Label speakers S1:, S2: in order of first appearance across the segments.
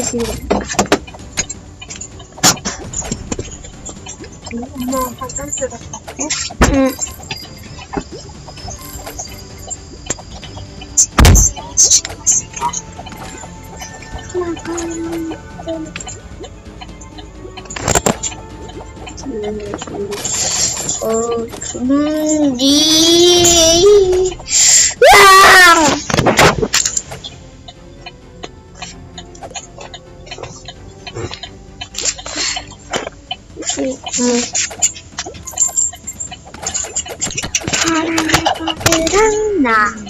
S1: ですね。もう、半分だがえうん。なん。か、うん、おつむりー。嗯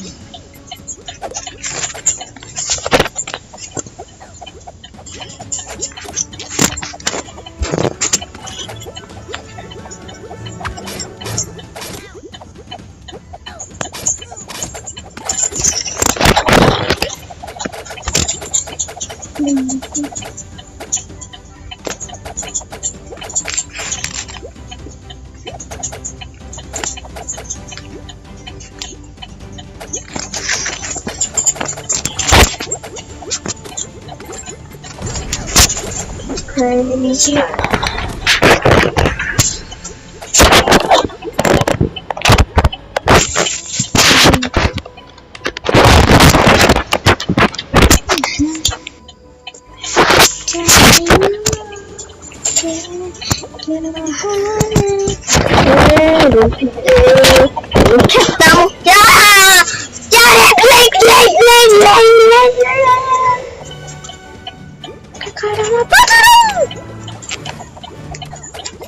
S1: 嗯。Söyleyeceğim. Get down! Yeah! Yeah! Leg! Leg! Leg! Leg!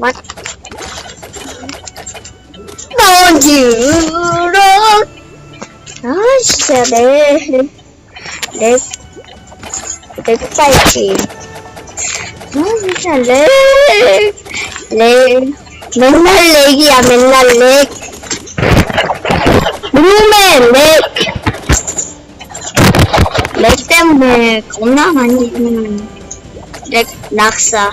S1: 넌 들어 아 진짜 내내내 내, 내 끝까지 아 진짜 내 내, 맨날 렉이야 맨날 렉. 몸에 렉렉 때문에 겁나 많이 음, 렉 낙사.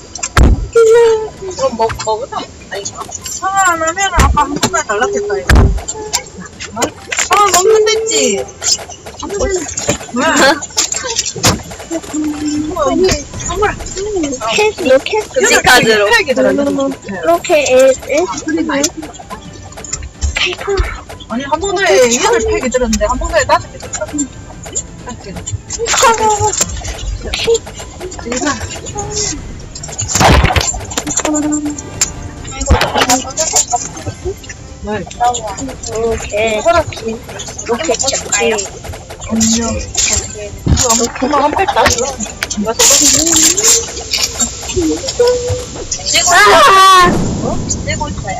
S2: 이건 먹, 먹으라. 아니, 상어 안 하면 아까 한 번만 연락했다, 이거. 상어 먹는 됐지? 뭐야? 정말.
S1: 캐스, 요
S2: 캐스. 지카드로. 이렇게
S1: 에, 에. 파이퍼.
S2: 아니, 한 번에 얘를 팩이 들었는데, 한 번에 다섯 개 들었어. 아, 뭐, 뭐, 뭐. 파이퍼. 네.
S1: 이렇게 이렇게
S2: 잡아요. 안녕. 엄마 한팩 따줘. 나 쓰고 있어요. 쓰고 있어요.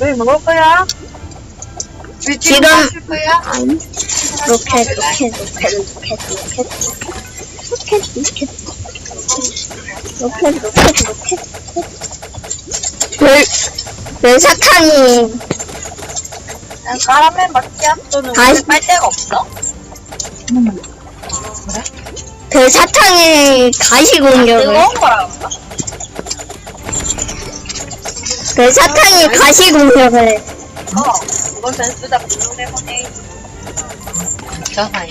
S2: 왜 먹을 거야?
S1: 지금
S2: 이렇게
S1: 이렇게 이렇게 이렇게 이렇게 로켓 로켓 로켓 로켓 로켓 별 별 사탕이
S2: 까라멜 맛이야? 또는
S1: 다시-
S2: 빨대가 없어?
S1: 별 사탕이 가시 공격을
S2: 뜨거운 거랑 없어?
S1: 별사탕이 가시 공격을 해.
S2: 어, 이건 센스다 블루레몬에이드. 자사이.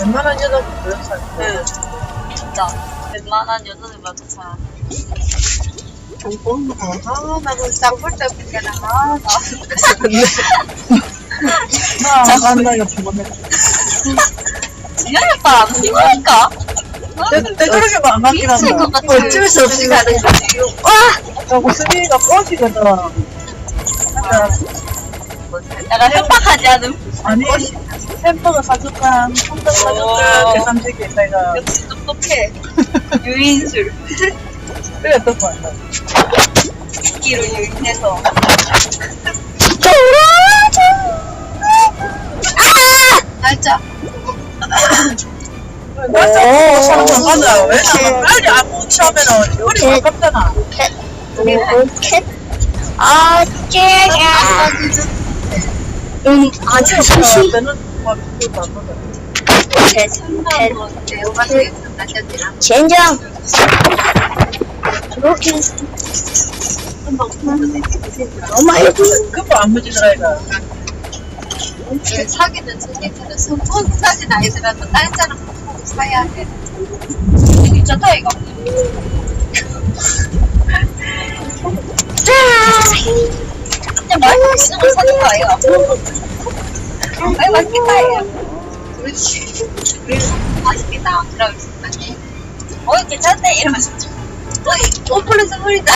S2: 웬만한 여자분 그런 사람
S3: 응. 진짜 웬만한 여자들 봐도 다.
S2: 아, 나도
S3: 쌍볼 때문에 나.
S2: 나 간다 이거 피곤해
S3: 지현이 오빠 안 피곤할까?
S2: 내 저렇게 안 맞긴
S3: 미칠 것
S2: 한다
S3: 같아. 어쩔 수 없이 가는 거지. 와!
S2: 저거 수빈이가 뻗이거든
S3: 내가 협박하지 않음.
S2: 아니 햄버거 사줄까 햄버거 사줄까
S3: 오.
S2: 계산식이 있다가
S3: 역시 똑똑해. 유인술.
S2: 그래 어떤 거 같아
S3: 기로 유인해서. 날짜.
S2: 맞아 사람 맞아 왜냐면 빨리 안 취하면은 우리 가깝잖아
S1: 로켓. 아, 쟤야. 음, 아주
S3: 날짜지랑.
S1: 젠장. 로켓. 어마이
S2: 그거 안 무지더라 이거
S3: 그 사귀는 친구들은 손톱 사진 아니더라도 날짜를 보고 사야 돼. 괜찮다 이거. 그냥 말고 거 사는 거 아이가? 아이 맛있겠다 이거. 그렇지. 맛있겠다. 이러면서 어 괜찮네 이러면서 어이 오플레스 물이다.